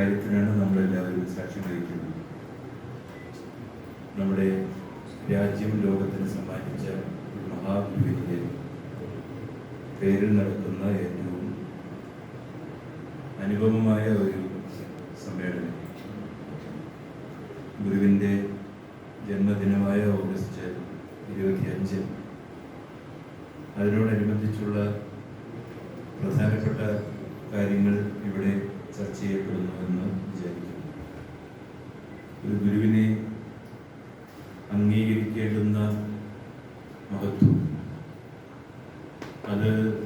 കാര്യത്തിനാണ് നമ്മളെല്ലാവരും സാക്ഷ്യം വഹിക്കുന്നത്. നമ്മുടെ രാജ്യം ലോകത്തിന് സമ്മാനിച്ച മഹാഗുരുവിന്റെ പേരിൽ നടക്കുന്ന ഏറ്റവും അനുപമമായ ഒരു സമ്മേളനം. ഗുരുവിന്റെ ജന്മദിനമായ ഓഗസ്റ്റ് ഇരുപത്തിയഞ്ച്. അതിനോടനുബന്ധിച്ചുള്ള പ്രധാനപ്പെട്ട കാര്യങ്ങൾ ഇവിടെ എന്ന് വിചാരിക്കുന്നു. ഒരു ഗുരുവിനെ അംഗീകരിക്കേണ്ടുന്ന മഹത്വം. അത്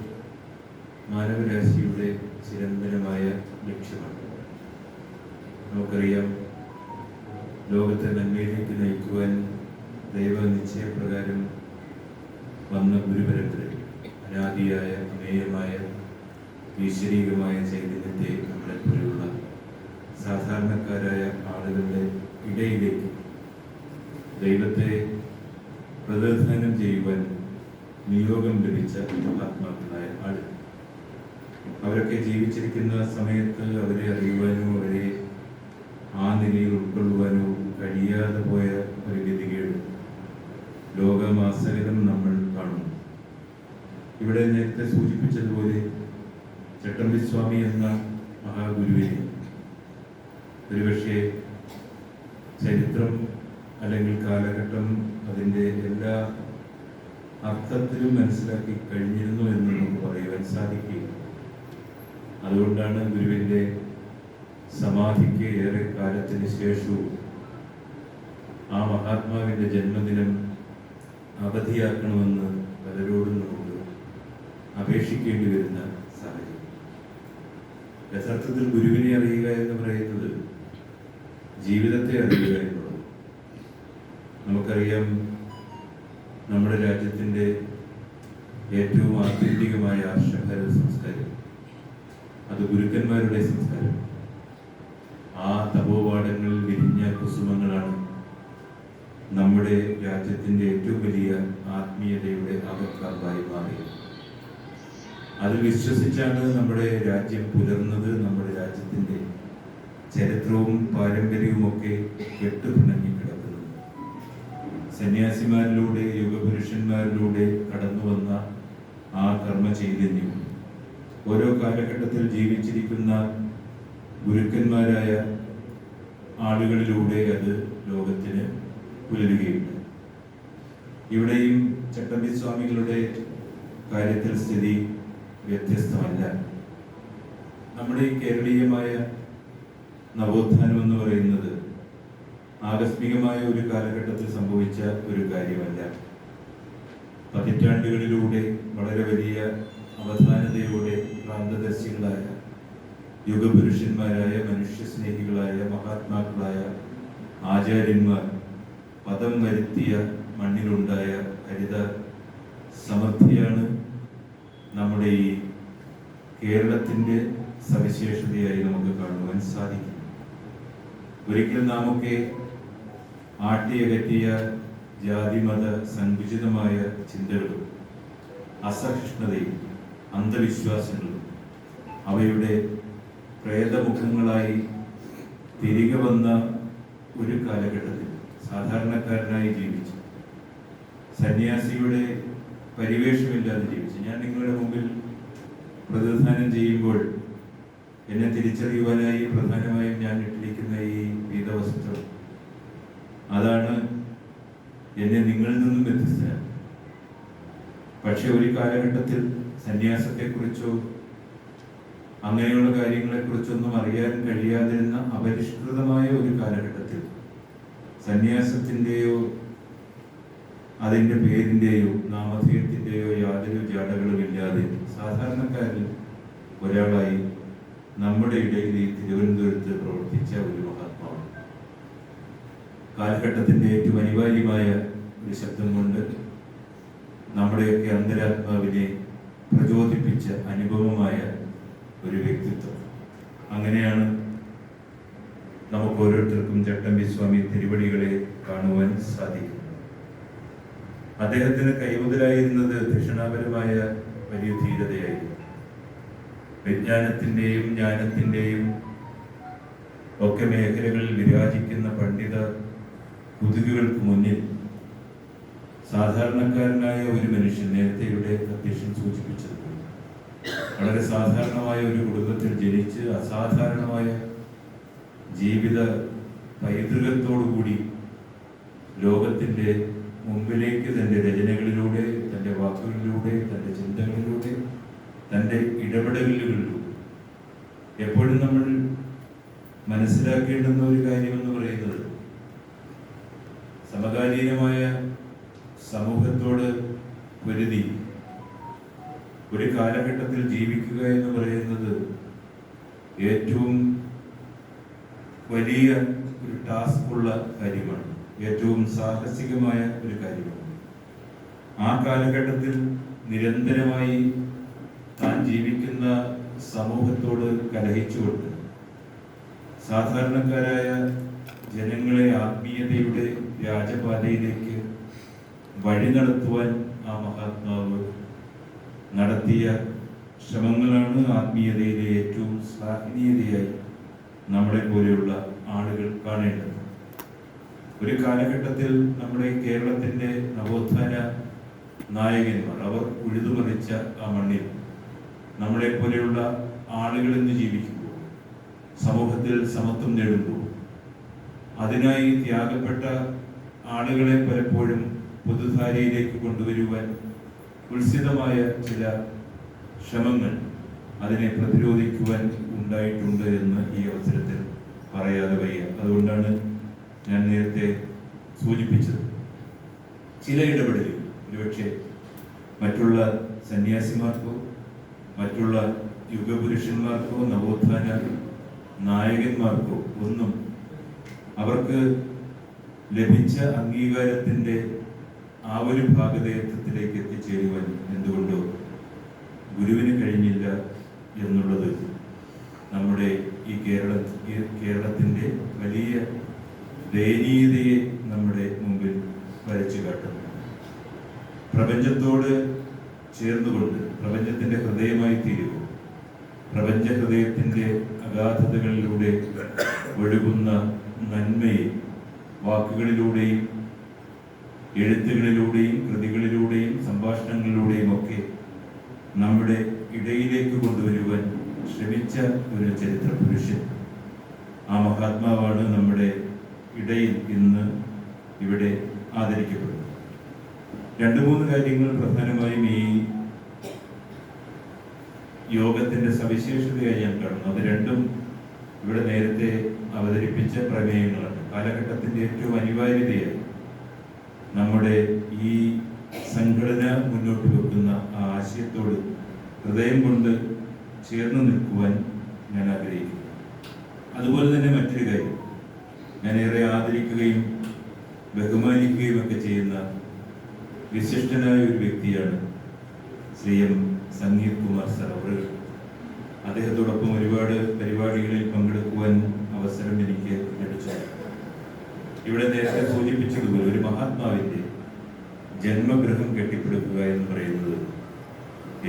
മാനവരാശിയുടെ ചിരന്തനമായ ലക്ഷ്യമാണ്. നമുക്കറിയാം ലോകത്തെ നന്മയിലേക്ക് നയിക്കുവാൻ ദൈവ നിശ്ചയപ്രകാരം വന്ന ഗുരുപരമ്പര അനാദിയായ അമേയമായ ഈശ്വരീകമായ ചൈതന്യത്തെ നമ്മളെ പോലെയുള്ള സാധാരണക്കാരായ ആളുകളുടെ ഇടയിലേക്ക് ദൈവത്തെ പ്രതിനിധാനം ചെയ്യുവാൻ നിയോഗം ലഭിച്ച മഹാത്മാക്കളായ ആളുകൾ. അവരൊക്കെ ജീവിച്ചിരിക്കുന്ന സമയത്ത് അവരെ അറിയുവാനോ അവരെ ആ നിലയിൽ ഉൾക്കൊള്ളുവാനോ കഴിയാതെ പോയ ഒരു ഗതികേട് ലോകമാസകലം നമ്മൾ കാണുന്നു. ഇവിടെ നേരത്തെ സൂചിപ്പിച്ചതുപോലെ ചട്ടമ്പിസ്വാമി എന്ന മഹാഗുരുവിനെ ഒരുപക്ഷെ ചരിത്രം അല്ലെങ്കിൽ കാലഘട്ടം അതിന്റെ എല്ലാ അർത്ഥത്തിലും മനസ്സിലാക്കി കഴിഞ്ഞിരുന്നു എന്ന് നമുക്ക് പറയുവാൻ സാധിക്കുക അതുകൊണ്ടാണ് ഗുരുവിന്റെ സമാധിക്ക് ഏറെ കാലത്തിന് ശേഷവും ആ മഹാത്മാവിന്റെ ജന്മദിനം അവധിയാക്കണമെന്ന് പലരോടും നമുക്ക് അപേക്ഷിക്കേണ്ടി വരുന്ന സാഹചര്യം. യഥാർത്ഥത്തിൽ ഗുരുവിനെ അറിയുക എന്ന് പറയുന്നത് ജീവിതത്തെ അറിയുക എന്നുള്ളത് നമുക്കറിയാം നമ്മുടെ രാജ്യത്തിന്റെ ഏറ്റവും ആത്യന്തികമായ ആർഷഭാരത സംസ്കാരം. അത് ഗുരുക്കന്മാരുടെ സംസ്കാരം. ആ തപോപാഠങ്ങളിൽ വിരിഞ്ഞ കുസുമങ്ങളാണ് നമ്മുടെ രാജ്യത്തിന്റെ ഏറ്റവും വലിയ ആത്മീയതയുടെ അകക്കാർവായി മാറിയത്. അത് വിശ്വസിച്ചാണ് നമ്മുടെ രാജ്യം പുലർന്നത് നമ്മുടെ രാജ്യത്തിന്റെ ചരിത്രവും പാരമ്പര്യവും ഒക്കെ കെട്ടുപിണങ്ങിക്കിടക്കുന്നത് സന്യാസിമാരിലൂടെ യുഗപുരുഷന്മാരിലൂടെ കടന്നു വന്ന ആ കർമ്മ ചൈതന്യം ഓരോ കാലഘട്ടത്തിൽ ജീവിച്ചിരിക്കുന്ന ഗുരുക്കന്മാരായ ആളുകളിലൂടെ അത് ലോകത്തിന് പുലരുകയുണ്ട് ഇവിടെയും ചട്ടമ്പി സ്വാമികളുടെ കാര്യത്തിൽ സ്ഥിതി വ്യത്യസ്തമല്ല. നമ്മുടെ ഈ കേരളീയമായ നവോത്ഥാനം എന്ന് പറയുന്നത് ആകസ്മികമായ ഒരു കാലഘട്ടത്തിൽ സംഭവിച്ച ഒരു കാര്യമല്ല. പതിറ്റാണ്ടുകളിലൂടെ വളരെ വലിയ അവധാനതയോടെ പ്രാന്തദർശികളായ യുഗപുരുഷന്മാരായ മനുഷ്യസ്നേഹികളായ മഹാത്മാക്കളായ ആചാര്യന്മാർ പദം വരുത്തിയ മണ്ണിലുണ്ടായ ഹരിത സമൃദ്ധിയാണ് നമ്മുടെ ഈ കേരളത്തിന്റെ സവിശേഷതയായി നമുക്ക് കാണുവാൻ സാധിക്കും. ഒരിക്കൽ നാമൊക്കെ ആട്ടിയകറ്റിയ ജാതിമത സങ്കുചിതമായ ചിന്തകളും അസഹിഷ്ണുതയും അന്ധവിശ്വാസങ്ങളും അവയുടെ പ്രേതമുഖങ്ങളായി തിരികെ വന്ന ഒരു കാലഘട്ടത്തിൽ സാധാരണക്കാരനായി ജീവിച്ചു. സന്യാസിയുടെ പരിവേഷമില്ലാതെ ജീവിച്ചു. ഞാൻ നിങ്ങളുടെ മുമ്പിൽ പ്രതിസ്ഥാനം ചെയ്യുമ്പോൾ എന്നെ തിരിച്ചറിയുവാനായി പ്രധാനമായും ഞാൻ ഇട്ടിരിക്കുന്ന ഈ പീതവസ്ത്രം അതാണ് എന്നെ നിങ്ങളിൽ നിന്നും വ്യത്യസ്തനാണ് പക്ഷെ ഒരു കാലഘട്ടത്തിൽ സന്യാസത്തെക്കുറിച്ചോ അങ്ങനെയുള്ള കാര്യങ്ങളെക്കുറിച്ചൊന്നും അറിയാൻ കഴിയാതിരുന്ന അപരിഷ്കൃതമായ ഒരു കാലഘട്ടത്തിൽ സന്യാസത്തിന്റെയോ അതിന്റെ പേരിന്റെയോ നാമധേയത്തിന്റെയോ യാതൊരു ജാടകളുമില്ലാതെ സാധാരണക്കാരിൽ ഒരാളായി നമ്മുടെ ഇടയിൽ ഈ തിരുവനന്തപുരത്ത് പ്രവർത്തിച്ച ഒരു മഹാത്മാവാണ്. കാലഘട്ടത്തിന്റെ ഏറ്റവും അനിവാര്യമായ ഒരു ശബ്ദം കൊണ്ട് നമ്മുടെയൊക്കെ അന്തരാത്മാവിനെ പ്രചോദിപ്പിച്ച അനുഭവമായ ഒരു വ്യക്തിത്വം. അങ്ങനെയാണ് നമുക്ക് ഓരോരുത്തർക്കും ചട്ടമ്പി സ്വാമി തിരുവടികളെ കാണുവാൻ സാധിക്കും അദ്ദേഹത്തിന് കൈമുതലായിരുന്നത് ദക്ഷിണാപരമായ വലിയ ധീരതയായിരുന്നു. വിജ്ഞാനത്തിന്റെയും ജ്ഞാനത്തിന്റെയും ഒക്കെ മേഖലകളിൽ വിരാജിക്കുന്ന പണ്ഡിത കുതുകുകൾക്ക് മുന്നിൽ സാധാരണക്കാരനായ ഒരു മനുഷ്യൻ നേരത്തെ ഇവിടെ അധ്യക്ഷൻ സൂചിപ്പിച്ചത് വളരെ സാധാരണമായ ഒരു കുടുംബത്തിൽ ജനിച്ച് അസാധാരണമായ ജീവിത പൈതൃകത്തോടുകൂടി ലോകത്തിന്റെ മുമ്പിലേക്ക് തന്റെ രചനകളിലൂടെ തന്റെ വാക്കുകളിലൂടെ തന്റെ ചിന്തകളിലൂടെ തന്റെ ഇടപെടലുകളിലൂടെ. എപ്പോഴും നമ്മൾ മനസ്സിലാക്കേണ്ടുന്ന ഒരു കാര്യമെന്ന് പറയുന്നത് സമകാലീനമായ സമൂഹത്തോട് പൊരുതി ഒരു കാലഘട്ടത്തിൽ ജീവിക്കുക എന്ന് പറയുന്നത് ഏറ്റവും വലിയ ഒരു ടാസ്ക് ഉള്ള കാര്യമാണ്. ഏറ്റവും സാഹസികമായ ഒരു കാര്യമാണ്. ആ കാലഘട്ടത്തിൽ നിരന്തരമായി താൻ ജീവിക്കുന്ന സമൂഹത്തോട് കലഹിച്ചുകൊണ്ട് സാധാരണക്കാരായ ജനങ്ങളെ ആത്മീയതയുടെ രാജപാതയിലേക്ക് വഴി നടത്തുവാൻ ആ മഹാത്മാവ് നടത്തിയ ശ്രമങ്ങളാണ് ആത്മീയതയിലെ ഏറ്റവും ശ്ലാഘനീയതയായി നമ്മളെ പോലെയുള്ള ആളുകൾ കാണേണ്ടത്. ഒരു കാലഘട്ടത്തിൽ നമ്മുടെ കേരളത്തിന്റെ നവോത്ഥാന നായകന്മാർ അവർ ഉഴുതുമറിച്ച ആ മണ്ണിൽ നമ്മളെ പോലെയുള്ള ആളുകൾ ഇന്ന് ജീവിക്കുമ്പോൾ സമൂഹത്തിൽ സമത്വം നേടുമ്പോൾ അതിനായി ത്യാഗപ്പെട്ട ആളുകളെ പലപ്പോഴും പൊതുധാരയിലേക്ക് കൊണ്ടുവരുവാൻ ഉത്സിതമായ ചില ശ്രമങ്ങൾ അതിനെ പ്രതിരോധിക്കുവാൻ ഉണ്ടായിട്ടുണ്ട് എന്ന് ഈ അവസരത്തിൽ പറയാതെ വയ്യ. അതുകൊണ്ടാണ് ഞാൻ നേരത്തെ സൂചിപ്പിച്ചത്. ചില ഇടപെടലുകൾ ഒരുപക്ഷെ മറ്റുള്ള സന്യാസിമാർക്കോ മറ്റുള്ള യുഗപുരുഷന്മാർക്കോ നവോത്ഥാന നായകന്മാർക്കോ ഒന്നും അവർക്ക് ലഭിച്ച അംഗീകാരത്തിന്റെ ആ ഒരു ഭാഗതയത്വത്തിലേക്ക് എത്തിച്ചേരുവാൻ എന്തുകൊണ്ടോ ഗുരുവിന് കഴിഞ്ഞില്ല എന്നുള്ളത് നമ്മുടെ ഈ കേരള ഈ കേരളത്തിന്റെ വലിയ ദയനീയതയെ നമ്മുടെ മുമ്പിൽ വരച്ചു കാട്ടുന്നു. പ്രപഞ്ചത്തോട് ചേർന്നുകൊണ്ട് പ്രപഞ്ചത്തിന്റെ ഹൃദയമായി തീരുക പ്രപഞ്ച ഹൃദയത്തിന്റെ അഗാധതകളിലൂടെ ഒഴുകുന്ന നന്മയെ വാക്കുകളിലൂടെയും എഴുത്തുകളിലൂടെയും കൃതികളിലൂടെയും സംഭാഷണങ്ങളിലൂടെയും ഒക്കെ നമ്മുടെ ഇടയിലേക്ക് കൊണ്ടുവരുവാൻ ശ്രമിച്ച ഒരു ചരിത്ര പുരുഷൻ ആ മഹാത്മാവാണ് നമ്മുടെ ഇടയിൽ ഇന്ന് ഇവിടെ ആദരിക്കപ്പെടുന്നു. രണ്ടു മൂന്ന് കാര്യങ്ങൾ പ്രധാനമായും ഈ യോഗത്തിന്റെ സവിശേഷതയായി ഞാൻ കാണുന്നു. അത് രണ്ടും ഇവിടെ നേരത്തെ അവതരിപ്പിച്ച പ്രമേയങ്ങളാണ്. കാലഘട്ടത്തിന്റെ ഏറ്റവും അനിവാര്യതയായി നമ്മുടെ ഈ സംഘടന മുന്നോട്ട് വെക്കുന്ന ആ ആശയത്തോട് ഹൃദയം കൊണ്ട് ചേർന്ന് നിൽക്കുവാൻ ഞാൻ ആഗ്രഹിക്കുന്നു. അതുപോലെ തന്നെ മറ്റൊരു കാര്യം. ഞാൻ ഏറെ ആദരിക്കുകയും ബഹുമാനിക്കുകയും ഒക്കെ ചെയ്യുന്ന വിശിഷ്ടനായ ഒരു വ്യക്തിയാണ് ശ്രീ എം സംഗീത് കുമാർ സർ അവർ അദ്ദേഹത്തോടൊപ്പം ഒരുപാട് പരിപാടികളിൽ പങ്കെടുക്കുവാൻ അവസരം എനിക്ക് ലഭിച്ചു. ഇവിടെ നേരത്തെ സൂചിപ്പിച്ചതുപോലെ ഒരു മഹാത്മാവിന്റെ ജന്മഗ്രഹം കെട്ടിപ്പടുക്കുക എന്ന് പറയുന്നത്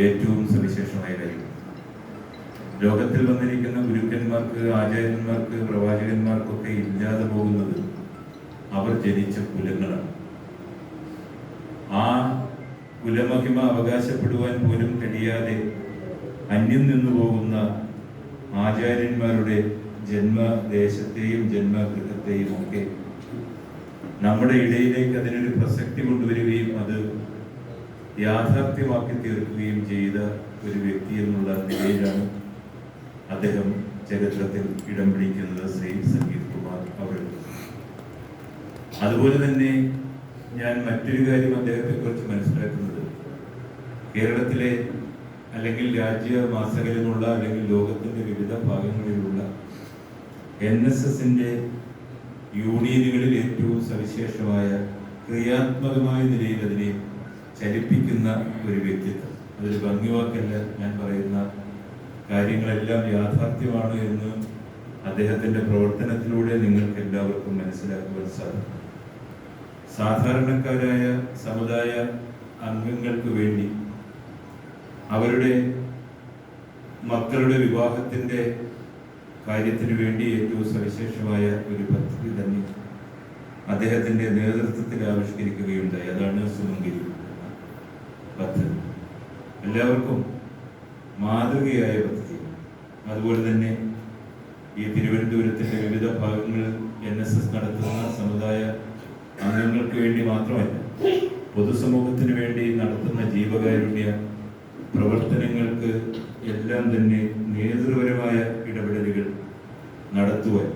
ഏറ്റവും സവിശേഷമായ കാര്യം. ലോകത്തിൽ വന്നിരിക്കുന്ന ഗുരുക്കന്മാർക്ക് ആചാര്യന്മാർക്ക് പ്രവാചകന്മാർക്കൊക്കെ ഇല്ലാതെ പോകുന്നത് അവർ ജനിച്ച കുലങ്ങളാണ്. ആ കുലമഹിമ അവകാശപ്പെടുവാൻ പോലും കഴിയാതെ അന്യം നിന്നു പോകുന്ന ആചാര്യന്മാരുടെ ജന്മദേശത്തെയും ജന്മഗൃഹത്തെയും ഒക്കെ നമ്മുടെ ഇടയിലേക്ക് അതിനൊരു പ്രസക്തി കൊണ്ടുവരികയും അത് യാഥാർത്ഥ്യമാക്കി തീർക്കുകയും ചെയ്ത ഒരു വ്യക്തി എന്നുള്ള നിലയിലാണ് അദ്ദേഹം ചരിത്രത്തിൽ ഇടം പിടിക്കുന്നത് ശ്രീ സംഗീത് കുമാർ അവർ അതുപോലെ തന്നെ ഞാൻ മറ്റൊരു കാര്യം അദ്ദേഹത്തെ കുറിച്ച് മനസ്സിലാക്കുന്നത് കേരളത്തിലെ അല്ലെങ്കിൽ രാജ്യ മാസകലിലുള്ള അല്ലെങ്കിൽ ലോകത്തിന്റെ വിവിധ ഭാഗങ്ങളിലുള്ള എൻ എസ് എസിന്റെ യൂണിയനുകളിൽ ഏറ്റവും സവിശേഷമായ ക്രിയാത്മകമായ നിലയിൽ അതിനെ ചലിപ്പിക്കുന്ന ഒരു വ്യക്തിത്വം. അതൊരു ഭംഗിവാക്കല്ല ഞാൻ പറയുന്ന കാര്യങ്ങളെല്ലാം യാഥാർത്ഥ്യമാണ് എന്ന് അദ്ദേഹത്തിന്റെ പ്രവർത്തനത്തിലൂടെ നിങ്ങൾക്ക് എല്ലാവർക്കും മനസ്സിലാക്കുവാൻ സാധിക്കും. സാധാരണക്കാരായ സമുദായ അംഗങ്ങൾക്ക് വേണ്ടി അവരുടെ മക്കളുടെ വിവാഹത്തിന്റെ കാര്യത്തിന് വേണ്ടി ഏറ്റവും സവിശേഷമായ ഒരു പദ്ധതി തന്നെ അദ്ദേഹത്തിന്റെ നേതൃത്വത്തിൽ ആവിഷ്കരിക്കുകയുണ്ടായി. അതാണ് സുമങ്കിരി പദ്ധതി. എല്ലാവർക്കും മാതൃകയായ പദ്ധതി. അതുപോലെ തന്നെ ഈ തിരുവനന്തപുരത്തിന്റെ വിവിധ ഭാഗങ്ങളിൽ എൻ എസ് എസ് നടത്തുന്ന സമുദായ അംഗങ്ങൾക്ക് വേണ്ടി മാത്രമല്ല പൊതുസമൂഹത്തിന് വേണ്ടി നടത്തുന്ന ജീവകാരുണ്യ പ്രവർത്തനങ്ങൾക്ക് എല്ലാം തന്നെ നേതൃപരമായ ഇടപെടലുകൾ നടത്തുവാൻ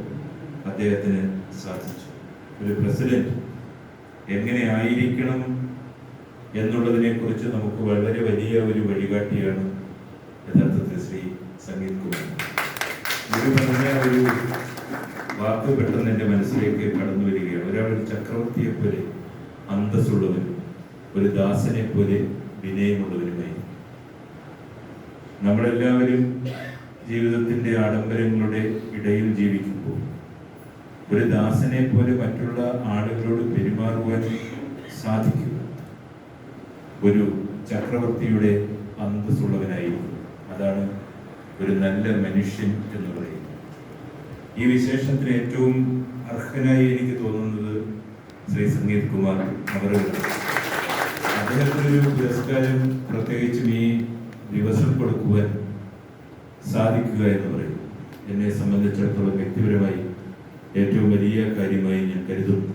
അദ്ദേഹത്തിന് സാധിച്ചു. ഒരു പ്രസിഡന്റ് എങ്ങനെ ആയിരിക്കണം എന്നുള്ളതിനെ കുറിച്ച് നമുക്ക് വളരെ വലിയ ഒരു വഴികാട്ടിയാണ് യഥാർത്ഥത്തിൽ ശ്രീ സംഗീത് കുമാർ ഒരു വാക്ക് പെട്ടെന്ന് എന്റെ മനസ്സിലേക്ക് കടന്നു വരികയാണ്. ഒരാൾ ഒരു ചക്രവർത്തിയെ പോലെ അന്തസ്സുള്ളവനും ഒരു ദാസനെ പോലെ വിനയമുള്ളവനുമായി. നമ്മളെല്ലാവരും ജീവിതത്തിന്റെ ആഡംബരങ്ങളുടെ ഇടയിൽ ജീവിക്കുമ്പോൾ ഒരു ദാസനെ പോലെ മറ്റുള്ള ആളുകളോട് പെരുമാറുവാൻ സാധിക്കുക. ഒരു ചക്രവർത്തിയുടെ അന്തസ്സുള്ളവനായിരുന്നു അതാണ് ഒരു നല്ല മനുഷ്യൻ എന്ന് പറയുന്നു. ഈ വിശേഷത്തിന് ഏറ്റവും അർഹനായി എനിക്ക് തോന്നുന്നത് ശ്രീ സംഗീത് കുമാർ അവരുടെ അദ്ദേഹത്തിനൊരു പുരസ്കാരം പ്രത്യേകിച്ചും ഈ ദിവസം കൊടുക്കുവാൻ സാധിക്കുക എന്ന് പറയുന്നു. എന്നെ സംബന്ധിച്ചിടത്തോളം വ്യക്തിപരമായി ഏറ്റവും വലിയ കാര്യമായി ഞാൻ കരുതുന്നു.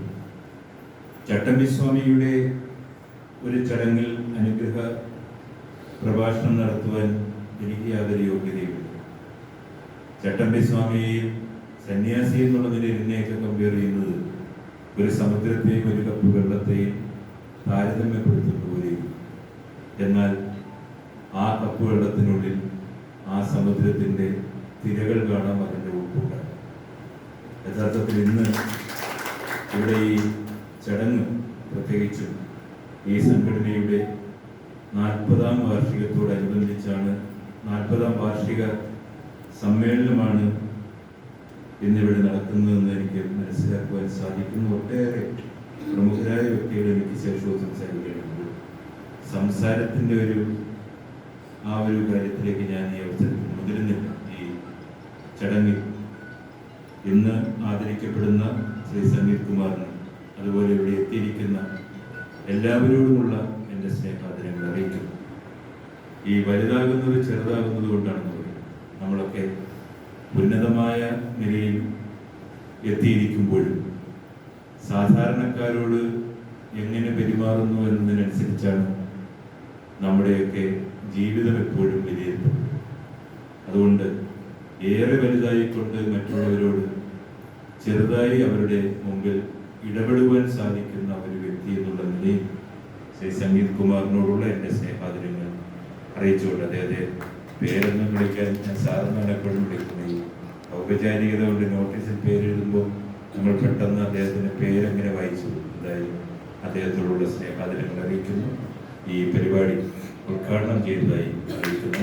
ചട്ടമ്പി സ്വാമിയുടെ ഒരു ചടങ്ങിൽ അനുഗ്രഹ പ്രഭാഷണം നടത്തുവാൻ എനിക്ക് യാതൊരു യോഗ്യതയുമില്ല. ചട്ടമ്പി സ്വാമിയെയും സന്യാസി എന്നുള്ള നിലയിൽ എന്നെയൊക്കെ കമ്പയർ ചെയ്യുന്നത് ഒരു സമുദ്രത്തെയും ഒരു കപ്പ് വെള്ളത്തെയും താരതമ്യപ്പെടുത്തുന്ന പോലെയും എന്നാൽ ആ കപ്പ് വെള്ളത്തിനുള്ളിൽ ആ സമുദ്രത്തിന്റെ തിരകൾ കാണാൻ അതിന്റെ ഉപ്പുണ്ടാകും യഥാർത്ഥത്തിൽ ഇന്ന് ഇവിടെ ഈ ചടങ്ങ് പ്രത്യേകിച്ചും ഈ സംഘടനയുടെ നാൽപ്പതാം വാർഷികത്തോടനുബന്ധിച്ചാണ് നാൽപ്പതാം വാർഷിക സമ്മേളനമാണ് ഇന്നിവിടെ നടക്കുന്നതെന്ന് എനിക്ക് മനസ്സിലാക്കുവാൻ സാധിക്കുന്നു. ഒട്ടേറെ പ്രമുഖരായ വ്യക്തികൾ എനിക്ക് ശേഷവും സംസാരിക്കുന്നുണ്ട് സംസാരത്തിന്റെ ഒരു ആ ഒരു കാര്യത്തിലേക്ക് ഞാൻ ഈ അവസരത്തിൽ മുതിരുന്നില്ല ഈ ചടങ്ങിൽ ഇന്ന് ആദരിക്കപ്പെടുന്ന ശ്രീ സമീർ കുമാറിന് അതുപോലെ ഇവിടെ എത്തിയിരിക്കുന്ന എല്ലാവരോടുമുള്ള എന്റെ സ്നേഹാദരങ്ങൾ അറിയിക്കുന്നു. ഈ വലുതാകുന്നത് ചെറുതാകുന്നത് കൊണ്ടാണ് നമ്മളൊക്കെ ഉന്നതമായ നിലയിൽ എത്തിയിരിക്കുമ്പോഴും സാധാരണക്കാരോട് എങ്ങനെ പെരുമാറുന്നു എന്നതിനനുസരിച്ചാണ് നമ്മുടെയൊക്കെ ജീവിതം എപ്പോഴും വിലയിരുത്തുന്നത്. അതുകൊണ്ട് ഏറെ വലുതായിക്കൊണ്ട് മറ്റുള്ളവരോട് ചെറുതായി അവരുടെ മുമ്പിൽ ഇടപെടുവാൻ സാധിക്കുന്ന ഒരു വ്യക്തി എന്നുള്ള നിലയിൽ ശ്രീ സംഗീത് കുമാറിനോടുള്ള എന്റെ സ്നേഹാദരങ്ങൾ. അറിയിച്ചുകൊണ്ട് അദ്ദേഹത്തെ പേരൊന്നും വിളിക്കാൻ ഞാൻ സാധാരണ എപ്പോഴും വിളിക്കുന്നത് ഔപചാരികത കൊണ്ട് നോട്ടീസിൽ പേരെഴുതുമ്പോൾ നമ്മൾ പെട്ടെന്ന് അദ്ദേഹത്തിന്റെ പേരെങ്ങനെ വായിച്ചു? എന്തായാലും അദ്ദേഹത്തോടുള്ള സ്നേഹാദരങ്ങൾ അറിയിക്കുന്നു. ഈ പരിപാടി ഉദ്ഘാടനം ചെയ്തതായി അറിയിക്കുന്നു.